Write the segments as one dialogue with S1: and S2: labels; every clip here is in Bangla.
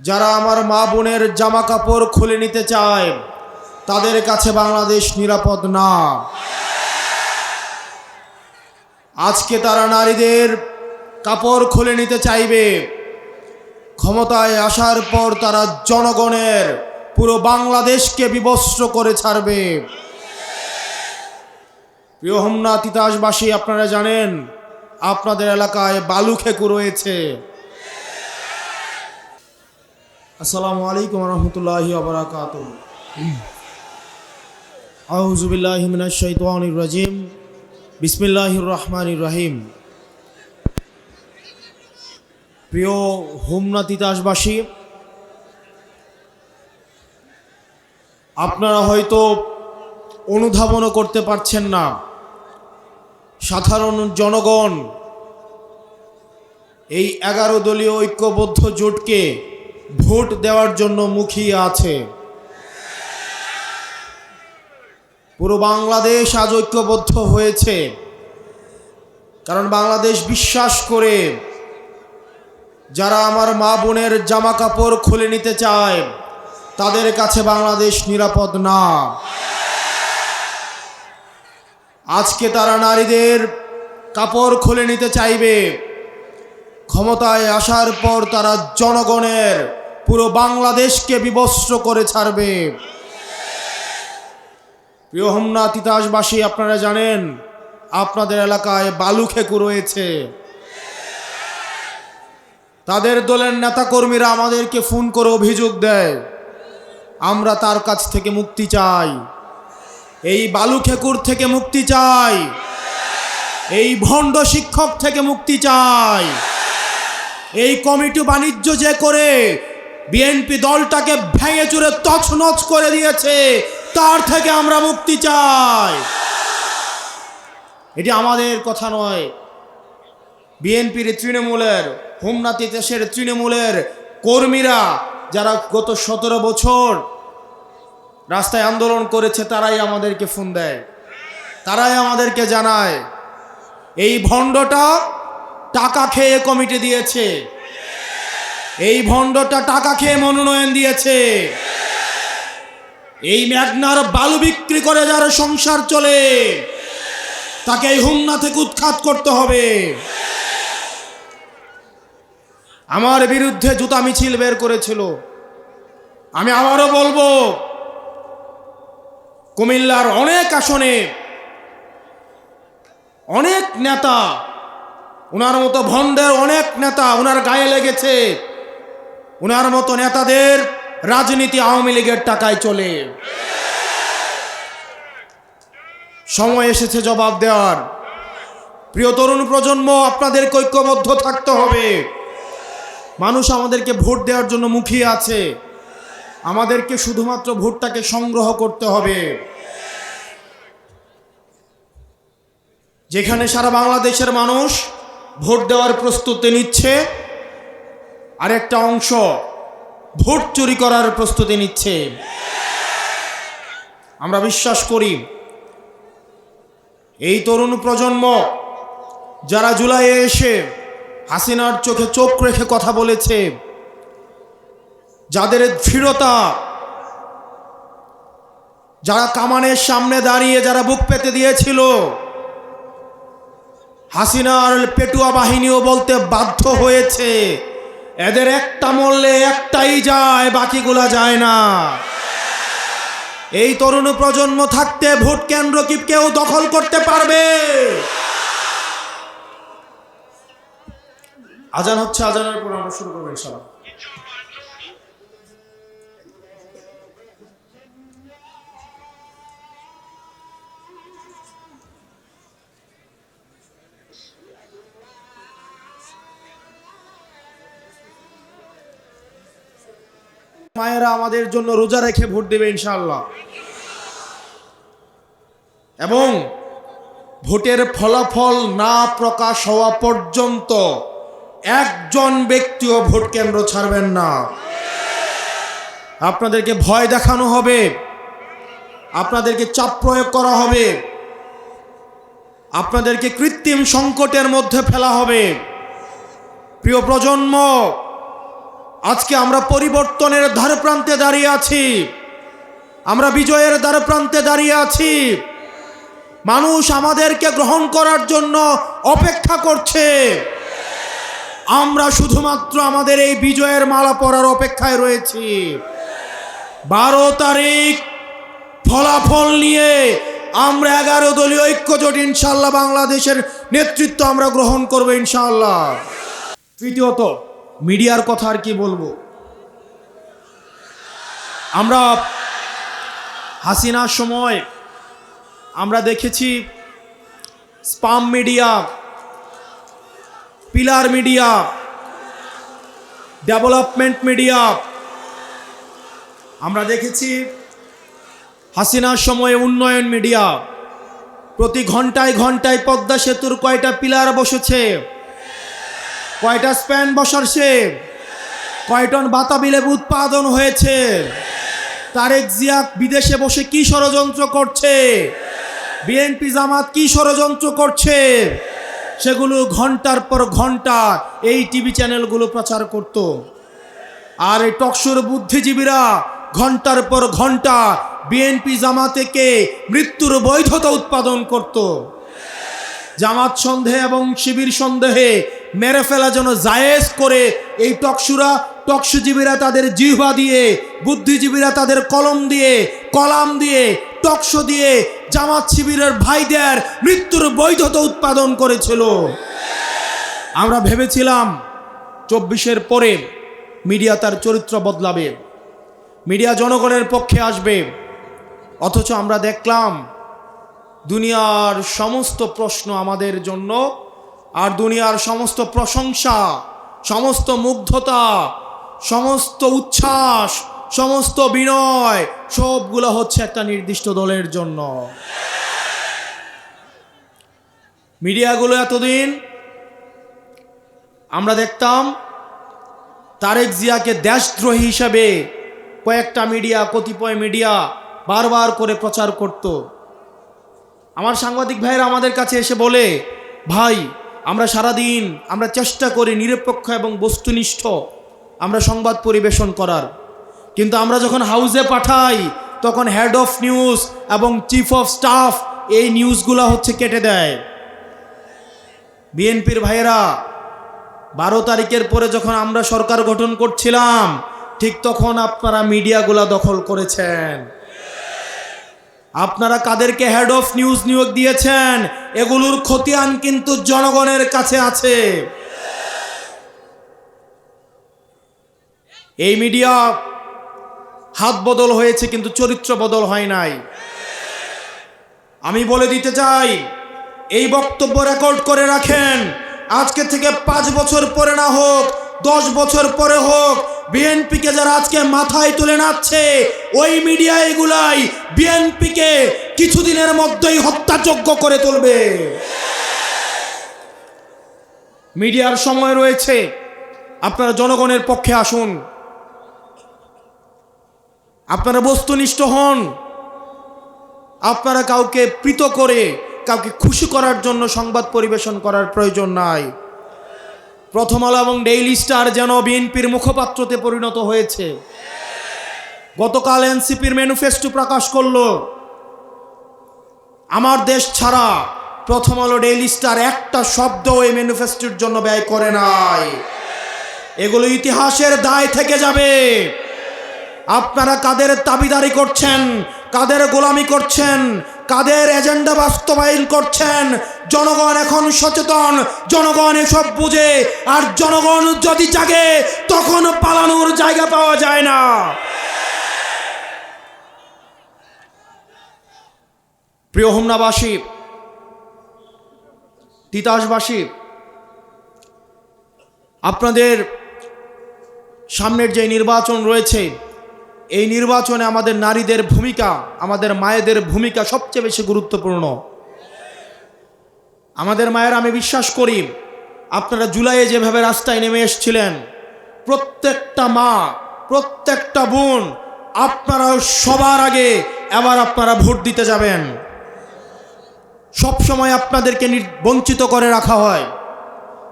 S1: যারা আমার মা বোনের জামা কাপড় খুলে নিতে চায়, তাদের কাছে বাংলাদেশ নিরাপদ না। আজকে তারা নারীদের কাপড় খুলে নিতে চাইবে। ক্ষমতায় আসার পর তারা জনগণের পুরো বাংলাদেশকে বিবস্ত্র করে ছাড়বে। প্রিয় তিতাসবাসী, আপনারা জানেন, আপনাদের এলাকায় বালু খেকু রয়েছে। আসসালামু আলাইকুম রহমতুল্লাহি আবরাকাত আউজুবিল্লাহি মিনাশ শাইতানির রাজিম। বিসমিল্লাহির রহমানির রহিম। প্রিয় হোমনা তিতাসবাসী আপনারা হয়তো অনুধাবনও করতে পারছেন না। সাধারণ জনগণ এই এগারো দলীয় ঐক্যবদ্ধ জোটকে ভোট দেওয়ার জন্য মুখিয়ে আছে। পুরো বাংলাদেশ আজ ঐক্যবদ্ধ হয়েছে। কারণ বাংলাদেশ বিশ্বাস করে যারা আমার মা বোনের জামা কাপড় খুলে নিতে চায়, তাদের কাছে বাংলাদেশ নিরাপদ না। আজকে তারা নারীদের কাপড় খুলে নিতে চাইবে। ক্ষমতায় আসার পর তারা জনগণের পুরো বাংলাদেশকে বিবস্ত্র করে ছাড়বে। প্রিয় হোমনা তিতাসবাসী, আপনারা জানেন আপনাদের এলাকায় বালু খেকু রয়েছে। তাদের দলের নেতাকর্মীরা আমাদেরকে ফোন করে অভিযোগ দেয়। আমরা তার কাছ থেকে মুক্তি চাই। এই বালু খেকুর থেকে মুক্তি চাই। এই ভণ্ড শিক্ষক থেকে মুক্তি চাই। এই কমিটি বাণিজ্য যে করে, বিএনপি দলটাকে ভেঙে চুরে তছনছ করে দিয়েছে, তার থেকে আমরা মুক্তি চাই। এটি আমাদের কথা নয়। বিএনপির তৃণমূলের হোমনাতি দেশের তৃণমূলের কর্মীরা যারা গত সতেরো বছর রাস্তায় আন্দোলন করেছে, তারাই আমাদেরকে ফোন দেয়। তারাই আমাদেরকে জানায়, এই ভণ্ডটা টাকা খেয়ে কমিটি দিয়েছে। এই ভণ্ডটা টাকা খেয়ে মনোনয়ন দিয়েছে। এই ম্যাগনার বালু বিক্রি করে যার সংসার চলে, তাকে এই হুমনা থেকে উৎখাত করতে হবে। আমার বিরুদ্ধে জুতা মিছিল বের করেছিল। আমি আবারও বলব, কুমিল্লার অনেক আসনে অনেক নেতা ওনার মতো ভণ্ডের অনেক নেতা ওনার গায়ে লেগেছে। ওনার মতো নেতাদের রাজনীতি আওয়ামী লীগের টাকায় চলে। সময় এসেছে জবাব দেওয়ার। প্রিয় তরুণ প্রজন্ম, আপনাদের ঐক্যবদ্ধ থাকতে হবে। মানুষ আমাদেরকে ভোট দেওয়ার জন্য মুখিয়ে আছে। আমাদেরকে শুধুমাত্র ভোটটাকে সংগ্রহ করতে হবে। যেখানে সারা বাংলাদেশের মানুষ ভোট দেওয়ার প্রস্তুতি নিচ্ছে। আরেকটা অংশ ভোট চুরি করার প্রস্তুতি নিচ্ছে। আমরা বিশ্বাস করি, এই তরুণ প্রজন্ম যারা জুলাইয়ে এসে হাসিনার চোখে চোখ রেখে কথা বলেছে, যাদের দৃঢ়তা, যারা কামানের সামনে দাঁড়িয়ে যারা বুক পেতে দিয়েছিল হাসিনার পেটুয়া বাহিনীও বলতে বাধ্য হয়েছে। এদের একটা মরলে একটাই যায়, বাকিগুলা যায় না। এই তরুণ প্রজন্ম থাকতে ভোট কেন্দ্র কি কেউ দখল করতে পারবে? আজান হচ্ছে, আজানের পর আমরা শুরু করব ইনশাআল্লাহ। মায়েরা আমাদের জন্য রোজা রেখে ভোট দেবে ইনশাআল্লাহ। এবং ভোটের ফলাফল না প্রকাশ হওয়া পর্যন্ত একজন ব্যক্তিও ভোট কেন্দ্র ছাড়বেন না। আপনাদেরকে ভয় দেখানো হবে, আপনাদেরকে চাপ প্রয়োগ করা হবে, আপনাদেরকে কৃত্রিম সংকটের মধ্যে ফেলা হবে। প্রিয় প্রজন্ম আজকে আমরা পরিবর্তনের ধার প্রান্তে দাঁড়িয়ে আছি। আমরা বিজয়ের দ্বার প্রান্তে দাঁড়িয়ে আছি। মানুষ আমাদেরকে গ্রহণ করার জন্য অপেক্ষা করছে। আমরা শুধুমাত্র আমাদের এই বিজয়ের মালা পরার অপেক্ষায় রয়েছি। বারো তারিখ ফলাফল নিয়ে আমরা এগারো দলীয় ঐক্যজোট ইনশাল্লাহ বাংলাদেশের নেতৃত্ব আমরা গ্রহণ করব ইনশাল্লাহ তৃতীয়ত মিডিয়ার কথা আর কি বলব? আমরা হাসিনার সময় আমরা দেখেছি spam media, pillar media, development media, আমরা দেখেছি হাসিনার সময়ে উন্নয়ন মিডিয়া। প্রতি ঘন্টায় ঘন্টায় পদ্মা সেতুর কয়টা পিলার বসেছে? কয়টা স্প্যান বসারছে কয় টন বাতাবি লেবু উৎপাদন হয়েছে? তারেক জিয়া বিদেশে বসে কি ষড়যন্ত্র করছে? বিএনপি জামাত কি ষড়যন্ত্র করছে? সেগুলো ঘণ্টার পর ঘণ্টা এই টিভি চ্যানেলগুলো প্রচার করত। আর এই টকশোর বুদ্ধিজীবীরা ঘণ্টার পর ঘণ্টা বিএনপি জামাতেকে মৃত্যুর বৈধতা উৎপাদন করত। জামাত সন্দেহে এবং শিবির সন্দেহে মেরে ফেলা যেন জায়েজ করে এই টকসুরা টকসুজীবীরা তাদের জিহ্বা দিয়ে, বুদ্ধিজীবীরা তাদের কলম দিয়ে, কলাম দিয়ে, টকশো দিয়ে জামাত শিবিরের ভাইদের মৃত্যুর বৈধতা উৎপাদন করেছিল। আমরা ভেবেছিলাম চব্বিশের পরে মিডিয়া তার চরিত্র বদলাবে, মিডিয়া জনগণের পক্ষে আসবে, অথচ আমরা দেখলাম দুনিয়ার সমস্ত প্রশ্ন আমাদের জন্য, আর দুনিয়ার সমস্ত প্রশংসা, সমস্ত মুগ্ধতা, সমস্ত উচ্ছ্বাস, সমস্ত বিনয়, সবগুলো হচ্ছে একটা নির্দিষ্ট দলের জন্য। মিডিয়াগুলো এতদিন আমরা দেখতাম, তারেক জিয়াকে দেশদ্রোহী হিসাবে কয়েকটা মিডিয়া, কতিপয় মিডিয়া বারবার করে প্রচার করত। আমার সাংবাদিক ভাইয়েরা আমাদের কাছে এসে বলে, ভাই, আমরা সারাদিন আমরা চেষ্টা করি নিরপেক্ষ এবং বস্তুনিষ্ঠ আমরা সংবাদ পরিবেশন করার। কিন্তু আমরা যখন হাউসে পাঠাই, তখন হেড অফ নিউজ এবং চিফ অফ স্টাফ এই নিউজগুলো হচ্ছে কেটে দেয়। বিএনপির ভাইয়েরা, বারো তারিখের পরে যখন আমরা সরকার গঠন করছিলাম, ঠিক তখন আপনারা মিডিয়াগুলা দখল করেছেন। আপনারা কাদেরকে হেড অফ নিউজ নিয়োগ দিয়েছেন? এগুলোর খতিয়ান কিন্তু জনগণের কাছে আছে। এই মিডিয়া হাত বদল হয়েছে কিন্তু চরিত্র বদল হয় নাই। আমি বলে দিতে চাই, এই বক্তব্য রেকর্ড করে রাখেন। আজকে থেকে পাঁচ বছর পরে না হোক, দশ বছর পরে হোক বিএনপিকে যারা আজকে মাথায় তুলে নাচ্ছে ওই মিডিয়া এগুলাই বিএনপিকে কিছুদিনের মধ্যেই হত্যাযোগ্য করে তুলবে। মিডিয়ার সময় রয়েছে। আপনারা জনগণের পক্ষে আসুন। আপনারা বস্তুনিষ্ঠ হন। আপনারা কাউকে প্রীত করে, কাউকে খুশি করার জন্য সংবাদ পরিবেশন করার প্রয়োজন নাই। প্রথম আলো এবং ডেইলি স্টার যেন বিএনপির মুখপাত্রতে পরিণত হয়েছে। গতকাল এনসিপির ম্যানিফেস্টো প্রকাশ করল, আমার দেশ ছাড়া প্রথম আলো ডেইলি স্টার একটা শব্দ এই ম্যানিফেস্টোর জন্য ব্যয় করে নাই। এগুলো ইতিহাসের দায় থেকে যাবে। আপনারা কাদের দাবিদারি করছেন? কাদের গোলামি করছেন? কাদের এজেন্ডা বাস্তবায়ন করছেন? জনগণ এখন সচেতন, জনগণ এসব বুঝে, আর জনগণ যদি জাগে, তখন পালানোর জায়গা পাওয়া যায় না। প্রিয় হোমনাবাসী, তিতাসবাসী, আপনাদের সামনের যে নির্বাচন রয়েছে এই নির্বাচনে আমাদের নারীদের ভূমিকা, আমাদের মায়েদের ভূমিকা সবচেয়ে বেশি গুরুত্বপূর্ণ। আমাদের মায়ের, আমি বিশ্বাস করি, আপনারা জুলাইয়ে যেভাবে রাস্তায় নেমে এসছিলেন, প্রত্যেকটা মা, প্রত্যেকটা বোন আপনারা সবার আগে এবার আপনারা ভোট দিতে যাবেন। সব সময় আপনাদেরকে বঞ্চিত করে রাখা হয়।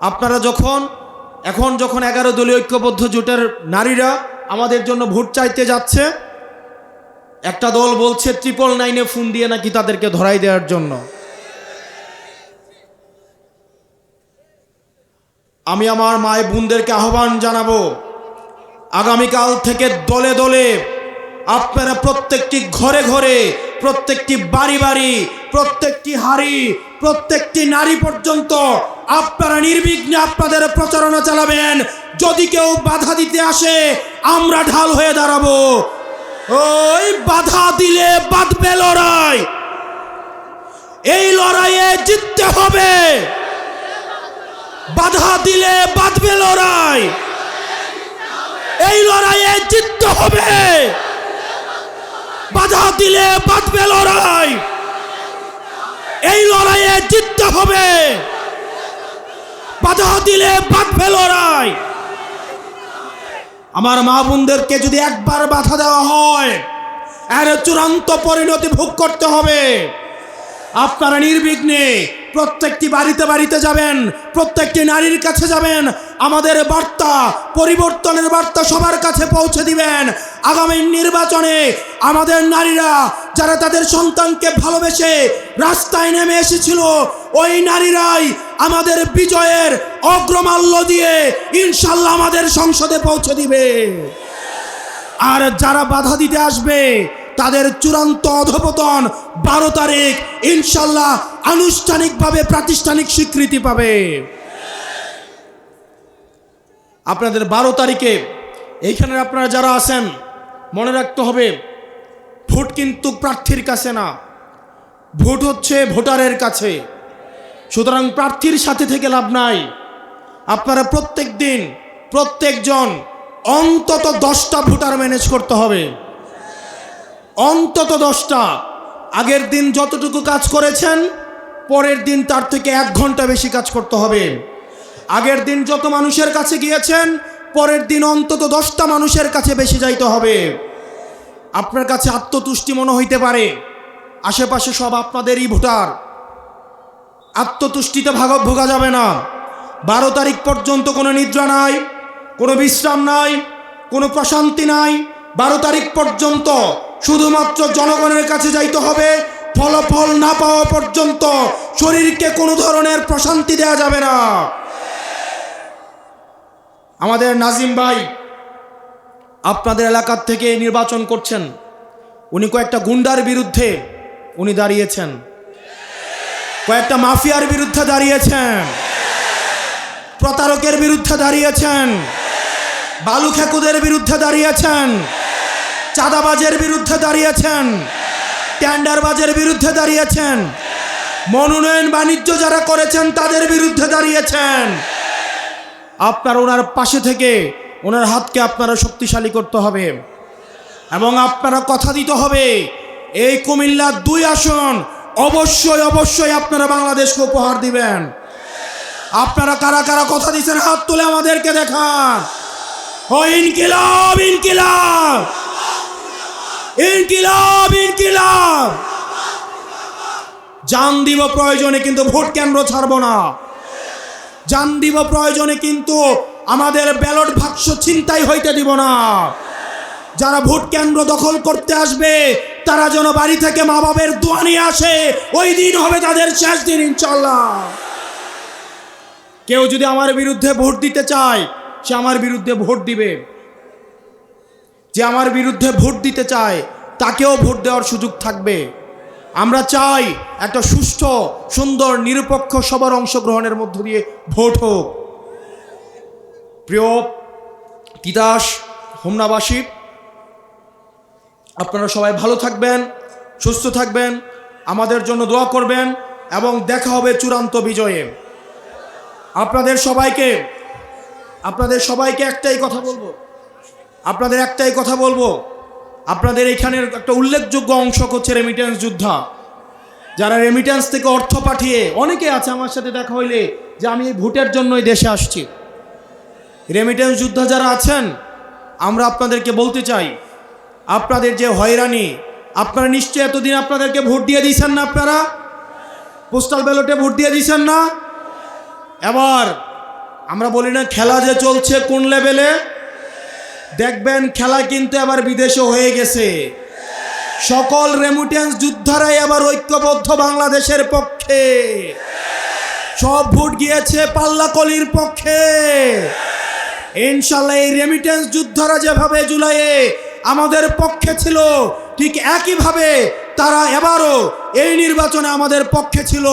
S1: আপনারা যখন, এখন যখন এগারো দলীয় ঐক্যবদ্ধ জোটের নারীরা আমাদের জন্য ভোট চাইতে যাচ্ছে। একটা দল বলছে ট্রিপল নাইনে ফোন দিয়ে নাকি তাদেরকে ধরাই দেওয়ার জন্য। আমি আমার মায় বোনদেরকে আহ্বান জানাব। আগামীকাল থেকে দলে দলে আপনারা প্রত্যেকটি ঘরে ঘরে, প্রত্যেকটি বাড়ি বাড়ি, প্রত্যেকটি হাড়ি, প্রত্যেকটি নারী পর্যন্ত আপনারা নির্বিঘ্নে আপনাদের প্রচারণা চালাবেন। যদি কেউ বাধা দিতে আসে, আমরা ঢাল হয়ে দাঁড়াবো। ওই বাধা দিলে বাঁধবে লড়াই। এই লড়াইয়ে জিততে হবে। বাধা দিলে বাঁধবে লড়াই। এই লড়াইয়ে জিততে হবে। বাধা দিলে বাঁধবে লড়াই। এই লড়াইয়ে জিততে হবে। বাধা দিলে বাঁধবে লড়াই। আমার মা বোনদেরকে যদি একবার বাধা দেওয়া হয়, এর চূড়ান্ত পরিণতি ভোগ করতে হবে। আপনারা নির্বিঘ্নে প্রত্যেকটি বাড়িতে বাড়িতে যাবেন, প্রত্যেকটি নারীর কাছে যাবেন, আমাদের বার্তা, পরিবর্তনের বার্তা সবার কাছে পৌঁছে দিবেন। আগামী নির্বাচনে আমাদের নারীরা যারা তাদের সন্তানকে ভালোবেসে রাস্তায় নেমে এসেছিল, ওই নারীরাই আমাদের বিজয়ের অগ্রমাল্য দিয়ে ইনশাল্লাহ আমাদের সংসদে পৌঁছে দিবে। আর যারা বাধা দিতে আসবে তাদের চূড়ান্ত অধপতন বারো তারিখ ইনশাল্লাহ আনুষ্ঠানিকভাবে প্রাতিষ্ঠানিক স্বীকৃতি পাবে। আপনাদের বারো তারিখে এইখানে আপনারা যারা আছেন, মনে রাখতে হবে, ভোট কিন্তু প্রার্থীর কাছে না। ভোট হচ্ছে ভোটারের কাছে। সুতরাং প্রার্থীর সাথে থেকে লাভ নাই। আপনারা প্রত্যেক দিন প্রত্যেকজন অন্তত দশটা ভোটার ম্যানেজ করতে হবে। অন্তত দশটা। আগের দিন যতটুকু কাজ করেছেন, পরের দিন তার থেকে এক ঘণ্টা বেশি কাজ করতে হবে। আগের দিন যত মানুষের কাছে গিয়েছেন, পরের দিন অন্তত দশটা মানুষের কাছে বেশি যাইতে হবে। আপনার কাছে আত্মতুষ্টি মনে হইতে পারে। আশেপাশে সব আপনাদেরই ভোটার। আত্মতুষ্টিতে ভাগ ভোগা যাবে না। বারো তারিখ পর্যন্ত কোনো নিদ্রা নাই, কোনো বিশ্রাম নাই, কোনো প্রশান্তি নাই। বারো তারিখ পর্যন্ত শুধুমাত্র জনগণের কাছে যাইতে হবে। ফলাফল না পাওয়া পর্যন্ত শরীরকে কোনো ধরনের প্রশান্তি দেওয়া যাবে না। আমাদের নাজিম ভাই আপনাদের এলাকার থেকে নির্বাচন করছেন। উনি কয়েকটা গুন্ডার বিরুদ্ধে উনি দাঁড়িয়েছেন। কয়েকটা মাফিয়ার বিরুদ্ধে দাঁড়িয়েছেন। প্রতারকের বিরুদ্ধে দাঁড়িয়েছেন। বালু খেকুদের বিরুদ্ধে দাঁড়িয়েছেন। চাঁদাবাজের বিরুদ্ধে দাঁড়িয়েছেন। ট্যান্ডারবাজের বিরুদ্ধে দাঁড়িয়েছেন। মনোনয়ন বাণিজ্য যারা করেছেন, তাদের বিরুদ্ধে দাঁড়িয়েছেন। আপনার ওনার পাশে থেকে ওনার হাতকে আপনারা শক্তিশালী করতে হবে। এবং আপনারা কথা দিতে হবে, এই কুমিল্লার দুই আসন অবশ্যই অবশ্যই আপনারা বাংলাদেশকে উপহার দিবেন। আপনারা কারা কারা কথা দিচ্ছেন হাত তুলে আমাদেরকে দেখান। ও ইনকিলাব ইনকিলাব! ইনকিলাব ইনকিলাব। জান দিব প্রয়োজনে কিন্তু ভোট কেন্দ্র ছাড়বো না। জান দিব প্রয়োজনে কিন্তু আমাদের ব্যালট বাক্স ছিনতাই হইতে দিব না। যারা ভোট কেন্দ্র দখল করতে আসবে, তারা যেন বাড়ি থেকে মা বাবের দোয়া নিয়ে আসে, ওই দিন হবে তাদের শেষ দিন ইনশাল্লাহ কেউ যদি আমার বিরুদ্ধে ভোট দিতে চায়, সে আমার বিরুদ্ধে ভোট দিবে। যে আমার বিরুদ্ধে ভোট দিতে চায়, তাকেও ভোট দেওয়ার সুযোগ থাকবে। আমরা চাই একটা সুষ্ঠ, সুন্দর, নিরপেক্ষ সবার অংশগ্রহণের মধ্য দিয়ে ভোট হোক। প্রিয় তিতাস, হোমনাবাসী, আপনারা সবাই ভালো থাকবেন, সুস্থ থাকবেন, আমাদের জন্য দোয়া করবেন এবং দেখা হবে চূড়ান্ত বিজয়ে। আপনাদের সবাইকে আপনাদের সবাইকে একটাই কথা বলব। আপনাদের একটাই কথা বলব। আপনাদের এখানের একটা উল্লেখযোগ্য অংশ হচ্ছে রেমিটেন্স যোদ্ধা। যারা রেমিটেন্স থেকে অর্থ পাঠিয়ে, অনেকে আছে আমার সাথে দেখা হইলে যে আমি এই ভোটের জন্যই দেশে আসছি। রেমিটেন্স যোদ্ধা যারা আছেন, আমরা আপনাদেরকে বলতে চাই, আপনাদের যে হয়রানি, আপনারা নিশ্চয়ই এতদিন আপনাদেরকে ভোট দিয়ে দিয়েছেন না আপনারা? পোস্টাল ব্যালটে ভোট দিয়ে দিয়েছেন না? এবার আমরা বলি না, খেলা যে চলছে কোন লেভেলে দেখবেন খেলা কিন্তু আবার বিদেশে হয়ে গেছে। সকল রেমিটেন্স যোদ্ধারাই আবার ঐক্যবদ্ধ বাংলাদেশের পক্ষে। সব ভোট গিয়েছে পাল্লাকলির পক্ষে। ইনশাল্লাহ এই রেমিটেন্স যোদ্ধারা যেভাবে জুলাইয়ে আমাদের পক্ষে ছিল, ঠিক একইভাবে তারা এবারও এই নির্বাচনে আমাদের পক্ষে ছিল।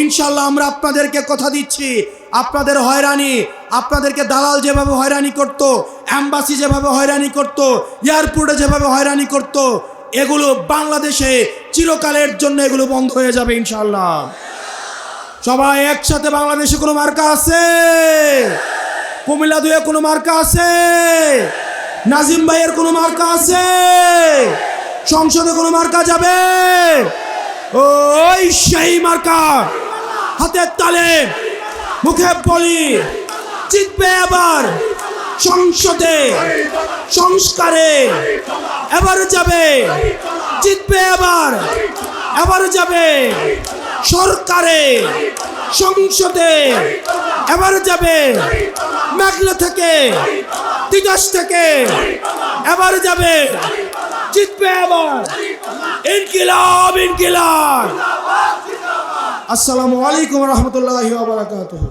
S1: ইনশাল্লাহ আমরা আপনাদেরকে কথা দিচ্ছি আপনাদের হয়রানি, আপনাদেরকে দালাল যেভাবে হয়রানি করত অ্যাম্বাসি যেভাবে হয়রানি করত, এয়ারপোর্টে যেভাবে হয়রানি করত, এগুলো বাংলাদেশে চিরকালের জন্য এগুলো বন্ধ হয়ে যাবে ইনশাল্লাহ সবাই একসাথে বাংলাদেশে কোনো মার্কা আছে? কুমিল্লা দুয়ে কোনো মার্কা আছে? নাজিম ভাইয়ের কোনো মার্কা আছে? সংসদে কোনো মার্কা যাবে? ওই সেই মার্কা হাতের তালে মুখে বলি জিতবে আবার সংসদে, সংস্কারে। এবার যাবে, জিতবে আবার এবার যাবে সরকারে, সংসদে। এবার যাবে মেঘলা থেকে, তিতাস থেকে। এবার যাবে, জিতবে আবার ইনকিলাব ইনকিলাব। আসসালামু আলাইকুম রহমতুল্লাহ বারাকাতুহু।